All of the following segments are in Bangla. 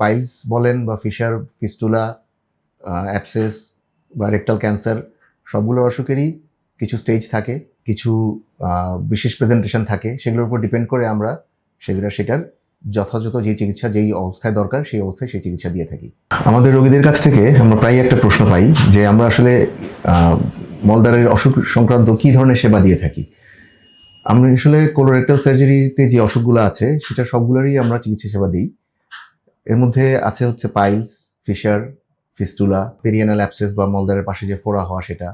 পাইলস বলেন বা ফিশার ফিস্টুলা অ্যাপসেস বা রেক্টাল ক্যান্সার সবগুলো অসুখেরই কিছু স্টেজ থাকে কিছু বিশেষ প্রেজেন্টেশন থাকে সেগুলোর উপর ডিপেন্ড করে আমরা সেগুলো সেটার যথাযথ যে চিকিৎসা যেই অবস্থায় দরকার সেই অবস্থায় সেই চিকিৎসা দিয়ে থাকি। আমাদের রোগীদের কাছ থেকে আমরা প্রায় একটা প্রশ্ন পাই যে আমরা আসলে আহ, মলদ্বারের অসুখ সংক্রান্ত কী ধরনের সেবা দিয়ে থাকি? আমরা আসলে কোলোরেক্টাল সার্জারিতে যে অসুখগুলো আছে সেটা সবগুলোরই আমরা চিকিৎসা সেবা দিই। এর মধ্যে আছে হচ্ছে piles, fissure fistula perianal abscess বা মলদ্বারের পাশে যে ফোড়া হওয়া সেটা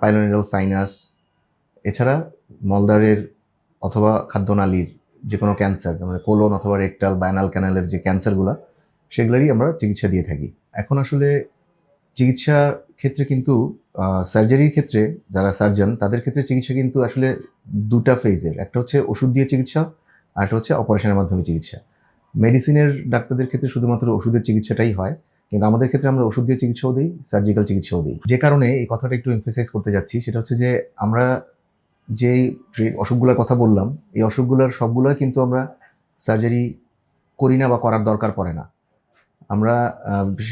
পাইলোনিডাল সাইনাস, এছাড়া মলদ্বারের অথবা খাদ্যনালীর যে কোনো ক্যান্সার মানে কোলন অথবা রেকটাল বা অ্যানাল ক্যানালের যে ক্যান্সারগুলো, সেগুলোরই আমরা চিকিৎসা দিয়ে থাকি। এখন আসলে চিকিৎসা ক্ষেত্রে কিন্তু সার্জারির ক্ষেত্রে যারা সার্জন, তাদের ক্ষেত্রে চিকিৎসা কিন্তু আসলে দুটা ফেজের একটা হচ্ছে ওষুধ দিয়ে চিকিৎসা, আর একটা হচ্ছে অপারেশনের মাধ্যমে চিকিৎসা। মেডিসিনের ডাক্তারদের ক্ষেত্রে শুধুমাত্র ওষুধের চিকিৎসাটাই হয়, কিন্তু আমাদের ক্ষেত্রে আমরা ওষুধ দিয়ে চিকিৎসাও দিই সার্জিক্যাল চিকিৎসাও দিই। যে কারণে এই কথাটা একটু এমফেসাইজ করতে যাচ্ছি, সেটা হচ্ছে যে আমরা যে ট্রি- অসুখগুলোর কথা বললাম, এই অসুখগুলোর সবগুলোই কিন্তু আমরা সার্জারি করি না বা করার দরকার পড়ে না। আমরা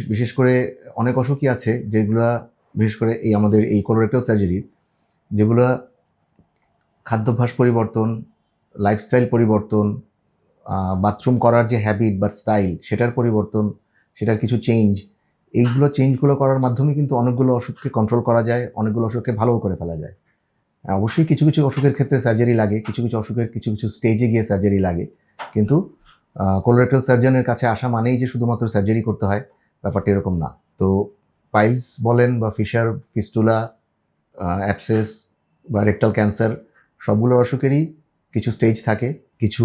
বিশেষ- করে অনেক অসুখই আছে যেগুলা, বিশেষ করে এই আমাদের এই কোলোরেক্টাল সার্জারি যেগুলো খাদ্যাভ্যাস পরিবর্তন লাইফস্টাইল পরিবর্তন বাথরুম করার যে হ্যাবিট বা স্টাইল সেটার পরিবর্তন, সেটার কিছু চেঞ্জ এইগুলো চেঞ্জগুলো করার মাধ্যমে কিন্তু অনেকগুলো অসুখকে কন্ট্রোল করা যায়, অনেকগুলো অসুখকে ভালোও করে ফেলা যায়। অবশ্যই কিছু কিছু অসুখের ক্ষেত্রে সার্জারি লাগে, কিছু কিছু অসুখের কিছু কিছু স্টেজে গিয়ে সার্জারি লাগে। কিন্তু কোলোরেক্টাল সার্জনের কাছে আসা মানেই যে শুধুমাত্র সার্জারি করতে হয়, ব্যাপারটা এরকম না। তো পাইলস বলেন বা ফিশার ফিস্টুলা অ্যাপসেস বা রেকটাল ক্যান্সার সবগুলো অসুখেরই কিছু স্টেজ থাকে। কিছু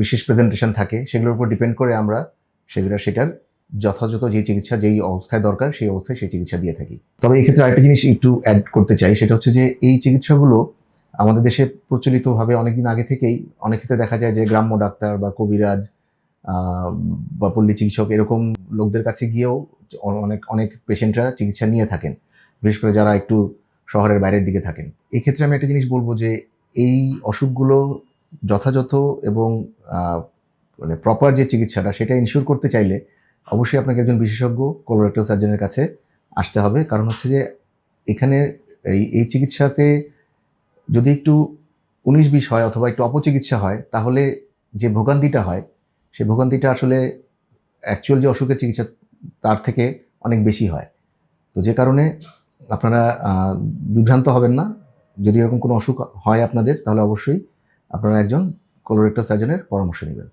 বিশেষ প্রেজেন্টেশন থাকে, সেগুলোর উপর ডিপেন্ড করে আমরা সেগুলো, সেটার যথাযথ যে চিকিৎসা, যেই অবস্থায় দরকার, সেই অবস্থায় সেই চিকিৎসা দিয়ে থাকি। তবে এই ক্ষেত্রে আরেকটা জিনিস একটু অ্যাড করতে চাই, সেটা হচ্ছে যে এই চিকিৎসাগুলো আমাদের দেশে প্রচলিতভাবে অনেকদিন আগে থেকেই, অনেক ক্ষেত্রে দেখা যায় যে গ্রাম্য ডাক্তার বা কবিরাজ বা পল্লী চিকিৎসক এরকম লোকদের কাছে গিয়েও অনেক অনেক পেশেন্টরা চিকিৎসা নিয়ে থাকেন, বিশেষ করে যারা একটু শহরের বাইরের দিকে থাকেন। এক্ষেত্রে আমি একটা জিনিস বলব যে এই অসুখগুলো যথাযথ এবং মানে প্রপার যে চিকিৎসাটা সেটা ইনশিওর করতে চাইলে অবশ্যই আপনাকে একজন বিশেষজ্ঞ কোলোরেক্টাল সার্জনের কাছে আসতে হবে। কারণ হচ্ছে যে এখানে এই এই চিকিৎসাতে যদি একটু উনিশ বিশ হয় অথবা একটু অপচিকিৎসা হয়, তাহলে যে ভোগান্তিটা হয় সেই ভোগান্তিটা আসলে অ্যাকচুয়াল যে অসুখের চিকিৎসা তার থেকে অনেক বেশি হয়। তো যে কারণে আপনারা বিভ্রান্ত হবেন না। যদি এরকম কোনো অসুখ হয় আপনাদের, তাহলে অবশ্যই আপনারা একজন কোলোরেক্টাল সার্জনের পরামর্শ নেবেন।